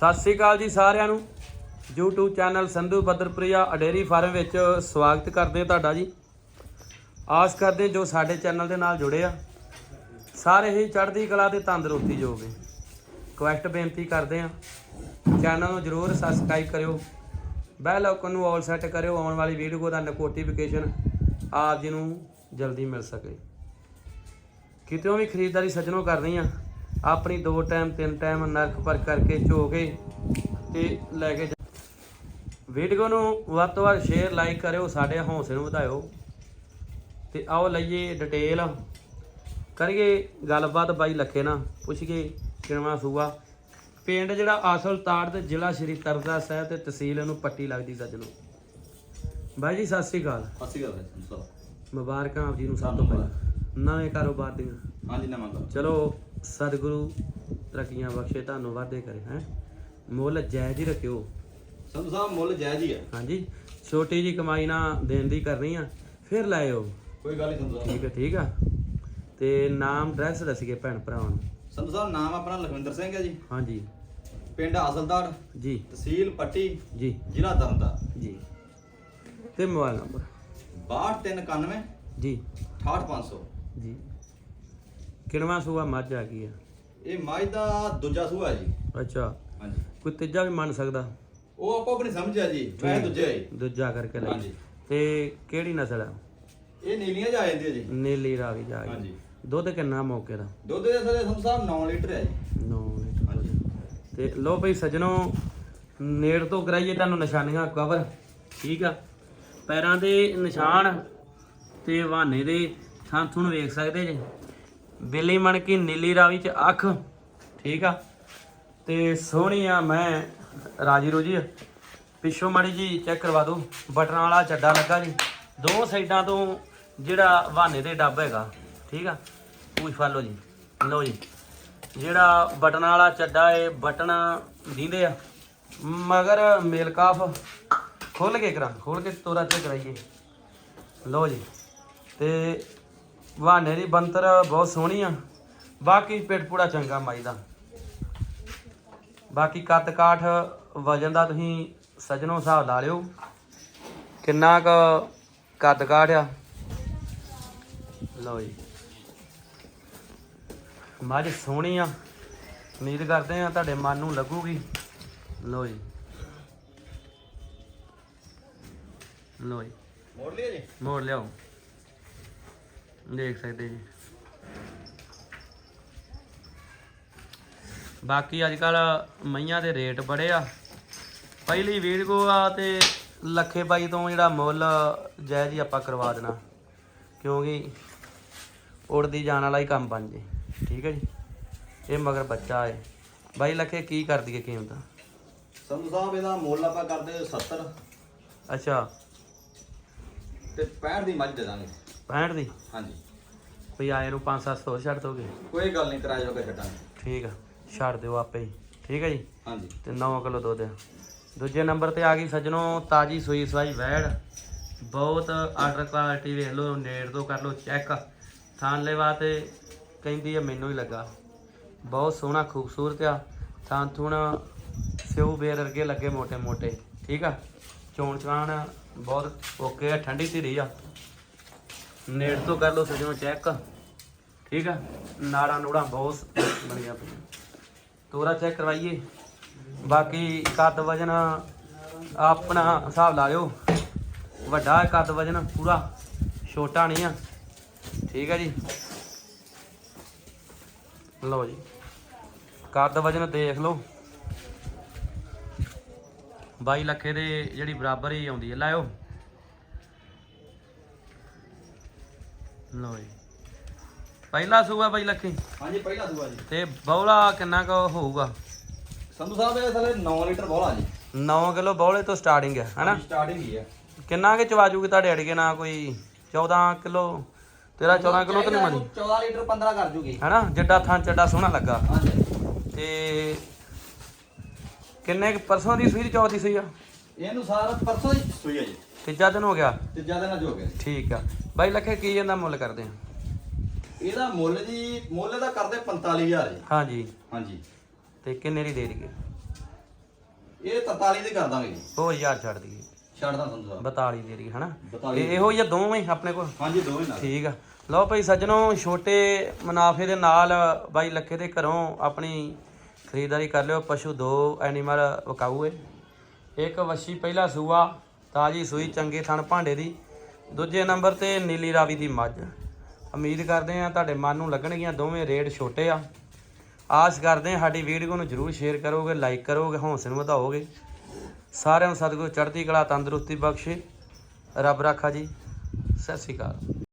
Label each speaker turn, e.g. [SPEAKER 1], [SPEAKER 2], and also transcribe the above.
[SPEAKER 1] ਸਤਿ ਸ੍ਰੀ ਅਕਾਲ ਜੀ ਸਾਰਿਆਂ ਨੂੰ। YouTube ਚੈਨਲ ਸੰਧੂ ਬਦਰਪ੍ਰਿਆ ਅਡੇਰੀ ਫਾਰਮ ਵਿੱਚ ਸਵਾਗਤ ਕਰਦੇ ਹਾਂ ਤੁਹਾਡਾ ਜੀ। ਆਸ ਕਰਦੇ ਜੋ ਸਾਡੇ ਚੈਨਲ ਦੇ ਨਾਲ ਜੁੜੇ ਆ। ਸਾਰੇ ਹੀ ਚੜ੍ਹਦੀ ਕਲਾ ਤੇ ਤੰਦਰੁਸਤੀ ਜੋਗੇ। ਕੁਐਸਟ ਬੇਨਤੀ ਕਰਦੇ ਆ ਚੈਨਲ ਨੂੰ ਜਰੂਰ ਸਬਸਕ੍ਰਾਈਬ ਕਰਿਓ। ਬੈਲ ਆਈਕਨ ਨੂੰ ਆਲ ਸੈੱਟ ਕਰਿਓ, ਆਉਣ ਵਾਲੀ ਵੀਡੀਓ ਦਾ ਨੋਟੀਫਿਕੇਸ਼ਨ ਆਪ ਜੀ ਨੂੰ ਜਲਦੀ ਮਿਲ ਸਕੇ। ਕਿਤੇੋਂ ਵੀ ਖਰੀਦਦਾਰੀ ਸੱਜਣੋਂ ਕਰਨੀ ਆ। ਆਪਣੀ ਦੋ ਟਾਈਮ ਤਿੰਨ ਟਾਈਮ ਨਰਕ ਪਰ ਕਰਕੇ ਝੋ ਕੇ ਤੇ ਲੈ ਕੇ ਵੀਡੀਓ ਨੂੰ ਵੱਧ ਤੋਂ ਵੱਧ ਸ਼ੇਅਰ ਲਾਈਕ ਕਰਿਓ ਸਾਡੇ ਹੌਸਲੇ ਨੂੰ ਵਧਾਇਓ। ਤੇ ਆਓ ਲਈਏ ਡਿਟੇਲ ਕਰੀਏ ਗੱਲਬਾਤ ਬਾਈ ਲੱਖੇ ਨਾਲ ਪੁੱਛੀਏ ਕਿਨਵਾ ਸੂਆ। ਪਿੰਡ ਜਿਹੜਾ ਅਸਲ ਤਾੜ ਤੇ ਜ਼ਿਲ੍ਹਾ ਸ਼੍ਰੀ ਤਰਦਾ ਸਾਹਿਬ ਤੇ ਤਹਿਸੀਲ ਇਹਨੂੰ ਪੱਟੀ ਲੱਗਦੀ ਸੱਜਣੋ ਬਾਈ ਜੀ ਸਤਿ ਸ੍ਰੀ ਅਕਾਲ।
[SPEAKER 2] ਸਤਿ ਸ਼੍ਰੀ ਅਕਾਲ ਜੀ
[SPEAKER 1] ਮੁਬਾਰਕਾਂ ਆਪ ਜੀ ਨੂੰ ਸਭ ਤੋਂ ਪਹਿਲਾਂ। ਨਵੇਂ ਕਾਰੋਬਾਰ ਦੀਆਂ।
[SPEAKER 2] ਹਾਂਜੀ ਨਵਾਂ
[SPEAKER 1] ਚਲੋ। ਸਤਿਗੁਰੂ ਤਰੱਕੀਆਂ ਬਖਸ਼ੇ ਤੁਹਾਨੂੰ ਵਾਧੇ ਕਰੇ ਹੈ। ਮੁੱਲ ਜਾਇਜ਼ ਹੀ ਰੱਖਿਓ।
[SPEAKER 2] ਸੰਧੂ ਸਾਹਿਬ ਮੁੱਲ ਜਾਇਜ਼ ਹੀ ਹੈ
[SPEAKER 1] ਹਾਂਜੀ। ਛੋਟੀ ਜੀ ਕਮਾਈ ਨਾ ਦੇਣ ਦੀ ਕਰਨੀ ਆ ਫਿਰ ਲਾਇਓ।
[SPEAKER 2] ਕੋਈ ਗੱਲ ਨਹੀਂ ਸੰਧੂ ਸਾਹਿਬ।
[SPEAKER 1] ਠੀਕ ਹੈ ਠੀਕ ਆ। ਤੇ ਨਾਮ ਐਡਰੈਸ ਦੱਸੀਏ ਭੈਣ ਭਰਾਵਾਂ ਨੂੰ।
[SPEAKER 2] ਸੰਧੂ ਸਾਹਿਬ ਨਾਮ ਆਪਣਾ ਲਖਵਿੰਦਰ ਸਿੰਘ ਹੈ ਜੀ।
[SPEAKER 1] ਹਾਂਜੀ।
[SPEAKER 2] ਪਿੰਡ ਆਸਲਦਾਰ
[SPEAKER 1] ਜੀ।
[SPEAKER 2] ਤਹਿਸੀਲ ਪੱਟੀ।
[SPEAKER 1] ਜੀ।
[SPEAKER 2] ਜ਼ਿਲ੍ਹਾ ਤਰਨਤਾਰਨ
[SPEAKER 1] ਜੀ। ਤੇ ਮੋਬਾਈਲ ਨੰਬਰ?
[SPEAKER 2] 6291
[SPEAKER 1] ਜੀ।
[SPEAKER 2] 68500
[SPEAKER 1] ਜੀ। ਕਿਣਵਾ ਸੂਆ ਮੱਝ ਆ ਗਈ ਆ?
[SPEAKER 2] ਇਹ ਮੱਝ ਦਾ ਦੂਜਾ ਸੂਆ ਜੀ।
[SPEAKER 1] ਅੱਛਾ।
[SPEAKER 2] ਹਾਂਜੀ।
[SPEAKER 1] ਕੋਈ ਤੀਜਾ ਵੀ ਮੰਨ ਸਕਦਾ?
[SPEAKER 2] ਉਹ ਆਪੋ ਆਪਣੀ ਸਮਝ ਆ ਜੀ। ਮੈਂ ਦੂਜਾ ਹੈ ਜੀ।
[SPEAKER 1] ਦੂਜਾ ਕਰਕੇ ਲਈ
[SPEAKER 2] ਹਾਂਜੀ।
[SPEAKER 1] ਤੇ ਕਿਹੜੀ ਨਸਲ ਆ?
[SPEAKER 2] ਇਹ ਨੀਲੀਆਂ ਜਾ ਜਾਂਦੀਆਂ ਜੀ।
[SPEAKER 1] ਨੀਲੀ ਰਾਵੀ ਜਾ ਗਈ।
[SPEAKER 2] ਹਾਂਜੀ।
[SPEAKER 1] ਦੁੱਧ ਕਿੰਨਾ ਮੌਕੇ ਦਾ?
[SPEAKER 2] ਦੁੱਧ ਦੇ ਥੱਲੇ ਸੰਧੂ ਸਾਹਿਬ 9 ਲੀਟਰ ਹੈ ਜੀ।
[SPEAKER 1] 9 ਲੀਟਰ।
[SPEAKER 2] ਹਾਂਜੀ।
[SPEAKER 1] ਤੇ ਲੋ ਭਈ ਸਜਣੋ ਨੇੜ ਤੋਂ ਕਰਾਈਏ ਤੁਹਾਨੂੰ ਨਿਸ਼ਾਨੀਆਂ ਕਵਰ ਠੀਕ ਆ? ਪੈਰਾਂ ਦੇ ਨਿਸ਼ਾਨ ਤੇ ਵਾਹਨੇ ਦੇ ਥਾਂ ਤੁਹਾਨੂੰ ਵੇਖ ਸਕਦੇ ਜੇ? ਬਿੱਲੀ ਮਣ ਕੀ ਨੀਲੀ ਰਾਵੀ ਚ ਅੱਖ। ਠੀਕ ਆ? ਤੇ ਸੋਹਣੀ ਆ, ਮੈਂ ਰਾਜੀ ਰੋਜੀ ਆ। ਪਿੱਛੋਂ ਮੜੀ ਜੀ ਚੈੱਕ ਕਰਵਾ ਦਿਓ। ਬਟਨਾਂ ਵਾਲਾ ਚੱਡਾ ਲੱਗਾ ਜੀ। ਦੋ ਸਾਈਡਾਂ ਤੋਂ ਜਿਹੜਾ ਵਾਹਨੇ ਦੇ ਡੱਬ ਹੈਗਾ। ਠੀਕ ਆ? ਪੂਛ ਫੜ ਲਓ ਜੀ। ਲਓ ਜੀ। ਜਿਹੜਾ ਬਟਨ ਵਾਲਾ ਚੱਡਾ ਏ ਬਟਨ ਦਿੰਦੇ ਆ। ਮਗਰ ਮੇਲਕਾਫ ਖੋਲ ਕੇ ਕਰਾਂ। ਖੋਲ ਕੇ ਤੋਰਾ ਚੈੱਕ ਕਰਾਈਏ। ਲਓ ਜੀ। ਤੇ ਵਾਹਨੇ ਦੀ ਬੰਤਰ ਬਹੁਤ ਸੋਹਣੀ ਆ। ਬਾਕੀ ਪੇਟ ਪੂੜਾ ਚੰਗਾ ਮਾਈ ਦਾ। ਬਾਕੀ ਕੱਦ ਕਾਠ ਵਜਨ ਦਾ ਤੁਸੀਂ ਸਜਣੋ ਹਿਸਾਬ ਲਾ ਲਿਓ। ਕਿੰਨਾ ਕ ਕੱਦ ਕਾਠ ਆ? ਲਓ ਜੀ। ਮੱਝ ਸੋਹਣੀ ਆ। ਉਮੀਦ ਕਰਦੇ ਆ ਤੁਹਾਡੇ ਮਨ ਨੂੰ ਲੱਗੂਗੀ। ਲਓ ਜੀ। ਲਓ ਜੀ।
[SPEAKER 2] ਮੋੜ ਲਿਆ ਜੀ?
[SPEAKER 1] ਮੋੜ ਲਿਆਓ। ਦੇਖ ਸਕਦੇ ਜੀ। ਬਾਕੀ ਅੱਜ ਕੱਲ ਮਈਆਂ ਦੇ ਰੇਟ ਬੜੇ ਆ। ਪਹਿਲੀ ਵੀਡੀਓ ਆ ਤੇ ਲੱਖੇ ਬਾਈ ਤੋਂ ਜਿਹੜਾ ਮੁੱਲ ਜਾਇਜ਼ ਹੀ ਆਪਾਂ ਕਰਵਾ ਦੇਣਾ। ਕਿਉਂਕਿ ਉੜਦੀ ਜਾਣ ਵਾਲਾ ਹੀ ਕੰਮ ਬਣ ਜੇ। ਠੀਕ ਹੈ ਜੀ? ਇਹ ਮਗਰ ਬੱਚਾ ਹੈ। ਬਾਈ ਲੱਖੇ ਕੀ ਕਰ ਦਈਏ ਕੀਮਤ?
[SPEAKER 2] ਸੰਧੂ ਸਾਹਿਬ ਇਹਦਾ ਮੁੱਲ ਆਪਾਂ ਕਰਦੇ 70
[SPEAKER 1] ਅੱਛਾ।
[SPEAKER 2] ਤੇ 65 ਦੀ ਮੱਝ ਦੇ ਦਾਂਗੇ।
[SPEAKER 1] 65 ਦੀ?
[SPEAKER 2] ਹਾਂਜੀ।
[SPEAKER 1] ਕੋਈ ਆਏ ਨੂੰ 5-7 ਹੋਰ ਛੱਡ ਦੋਗੇ?
[SPEAKER 2] ਕੋਈ ਗੱਲ ਨਹੀਂ ਕਰਾਇਓ ਕੇ ਛੱਡਾਂਗੇ।
[SPEAKER 1] ਠੀਕ ਆ ਛੱਡ ਦਿਓ ਆਪੇ ਹੀ। ਠੀਕ ਆ ਜੀ?
[SPEAKER 2] ਹਾਂਜੀ।
[SPEAKER 1] ਤੇ 9 ਕਿਲੋ ਦੁੱਧ ਆ। ਦੂਜੇ ਨੰਬਰ ਤੇ ਆ ਗਈ ਸੱਜਣੋ ਤਾਜੀ ਸੂਈ ਸਵਾਈ ਵੈੜ। ਬਹੁਤ ਆਰਡਰ ਕੁਆਲਿਟੀ ਵੇਖ ਲਓ ਨੇੜ ਤੋਂ ਕਰ ਲਓ ਚੈੱਕ ਥਾਨਲੇਵਾ ਤੇ ਕਹਿੰਦੀ ਆ ਮੈਨੂੰ ਹੀ ਲੱਗਾ। ਬਹੁਤ ਸੋਹਣਾ ਖੂਬਸੂਰਤ ਆ। ਥਾਂ ਨਾ ਸਿਉ ਬੇਰ ਅਰਗੇ ਲੱਗੇ ਮੋٹے ਮੋٹے ਠੀਕ ਆ? ਚੋਣ ਚਾਣ ਬਹੁਤ ਓਕੇ ਆ ਠੰਡੀ ਧੀਰੀ ਆ। ਨੇੜ ਤੋਂ ਕਰ ਲਓ ਸੱਜਣੋ ਚੈੱਕ ਠੀਕ ਆ? ਨਾੜਾ ਨੂੜਾ ਬਹੁਤ ਬਣੀਆਂ ਪਈਆਂ। ਤੋਰਾ ਚੈੱਕ ਕਰਵਾਈਏ। ਬਾਕੀ ਕੱਦ ਵਜਨ ਆਪਣਾ ਹਿਸਾਬ ਲਾ ਲਿਓ। ਵੱਡਾ ਹੈ ਕੱਦ ਵਜਨ, ਪੂਰਾ। ਛੋਟਾ ਨਹੀਂ ਆ। ਠੀਕ ਹੈ ਜੀ। ਲਓ ਜੀ। ਕੱਦ ਵਜਨ ਦੇਖ ਲਓ। 22 ਲੱਖੇ ਦੇ ਜਿਹੜੀ ਬਰਾਬਰ ਹੀ ਆਉਂਦੀ ਹੈ। ਲਾਇਓ। ਲਓ ਜੀ। ਪਹਿਲਾ ਸੂਆ ਬਾਈ ਲੱਖੇ।
[SPEAKER 2] ਹਾਂਜੀ ਪਹਿਲਾ ਦੂਆ ਜੀ।
[SPEAKER 1] ਤੇ ਬੌਲਾ ਕਿੰਨਾ ਕੁ ਹੋਊਗਾ?
[SPEAKER 2] ਸੰਧੂ ਸਾਹਿਬ ਇਹ ਥੱਲੇ 9 ਲੀਟਰ ਬੋਲਾ ਜੀ।
[SPEAKER 1] 9 ਕਿਲੋ ਬੌਲੇ ਤੋਂ ਸਟਾਰਟਿੰਗ ਹੈ ਹਨਾ
[SPEAKER 2] ਸਟਾਰਟਿੰਗ ਹੀ ਹੈ।
[SPEAKER 1] ਕਿੰਨਾ ਕਿ ਚਵਾਜੂਗੀ ਤੁਹਾਡੇ ਅੜਗੇ ਨਾ ਕੋਈ 14 ਕਿਲੋ? ਤੇਰਾ 14 ਕਿਲੋ ਤਾਂ ਨਹੀਂ ਮੰਨੀ।
[SPEAKER 2] 14 ਲੀਟਰ 15 ਕਰ ਜੂਗੀ।
[SPEAKER 1] ਹਨਾ ਜੱਡਾ ਥਾਂ ਚੱਡਾ ਸੋਹਣਾ ਲੱਗਾ।
[SPEAKER 2] ਹਾਂਜੀ।
[SPEAKER 1] ਤੇ ਕਿੰਨੇ ਕੁ ਪਰਸੋਂ ਦੀ ਸੂਈ ਦੀ ਚੌਥੀ ਸੂਈ ਆ?
[SPEAKER 2] ਇਹਨੂੰ ਸਾਰਾ ਪਰਸੋਂ ਹੀ ਸੂਈ ਹੈ ਜੀ।
[SPEAKER 1] ਤੀਜਾ ਦਿਨ ਹੋ ਗਿਆ।
[SPEAKER 2] ਤੇ ਜ਼ਿਆਦਾ ਨਾ ਜੋਗੇ
[SPEAKER 1] ਠੀਕ ਆ। ਬਾਈ ਲੱਖੇ ਕੀ ਜਾਂਦਾ ਮੁੱਲ ਕਰਦੇ ਆ?
[SPEAKER 2] ਇਹਦਾ ਮੁੱਲ ਜੀ ਮੁੱਲ ਦਾ ਕਰਦੇ 45000 ਜੀ।
[SPEAKER 1] ਹਾਂਜੀ।
[SPEAKER 2] ਹਾਂਜੀ।
[SPEAKER 1] ਤੇ ਕਿੰਨੇ ਦੀ ਦੇ ਦਈਏ?
[SPEAKER 2] ਇਹ 43 ਦੇ ਕਰ ਦਾਂਗੇ ਜੀ।
[SPEAKER 1] ਉਹ ਹਜ਼ਾਰ ਛੱਡ ਦਈਏ।
[SPEAKER 2] ਛੱਡਦਾ ਸੰਧੂ ਸਾਹਿਬ
[SPEAKER 1] 42 ਦੇ ਦੀ ਹਨਾ?
[SPEAKER 2] 42
[SPEAKER 1] ਤੇ ਇਹੋ ਹੀ ਆ ਦੋਵੇਂ ਆਪਣੇ ਕੋਲ?
[SPEAKER 2] ਹਾਂਜੀ ਦੋਵੇਂ ਨਾਲ।
[SPEAKER 1] ਠੀਕ ਆ। ਲਓ ਭਾਈ ਸੱਜਣੋ ਛੋਟੇ ਮੁਨਾਫੇ ਦੇ ਨਾਲ ਬਾਈ ਲੱਖੇ ਦੇ ਘਰੋਂ ਆਪਣੀ ਖਰੀਦਦਾਰੀ ਕਰ ਲਿਓ। ਪਸ਼ੂ ਦੋ ਐਨੀਮਲ ਵਕਾਊ ਏ। ਇੱਕ ਵੱਛੀ ਪਹਿਲਾ ਸੂਆ ਤਾਜੀ ਸੂਈ ਚੰਗੇ ਥਣ ਭਾਂਡੇ ਦੀ। ਦੂਜੇ ਨੰਬਰ ਤੇ ਨੀਲੀ ਰਾਵੀ ਦੀ ਮੱਝ। ਉਮੀਦ ਕਰਦੇ ਆ ਤੁਹਾਡੇ ਮਨ ਨੂੰ ਲੱਗਣਗੀਆਂ ਦੋਵੇਂ ਰੇਟ ਛੋਟੇ ਆ। ਆਸ ਕਰਦੇ ਆ ਸਾਡੀ ਵੀਡੀਓ ਨੂੰ ਜਰੂਰ ਸ਼ੇਅਰ ਕਰੋਗੇ, ਲਾਈਕ ਕਰੋਗੇ, ਹੌਸਲੇ ਨੂੰ ਵਧਾਓਗੇ। ਸਾਰਿਆਂ ਨੂੰ ਸਤਿਗੁਰੂ ਚੜ੍ਹਦੀ ਕਲਾ ਤੰਦਰੁਸਤੀ ਬਖਸ਼ੇ। ਰੱਬ ਰਾਖਾ ਜੀ। ਸਤਿ ਸ਼੍ਰੀ ਅਕਾਲ।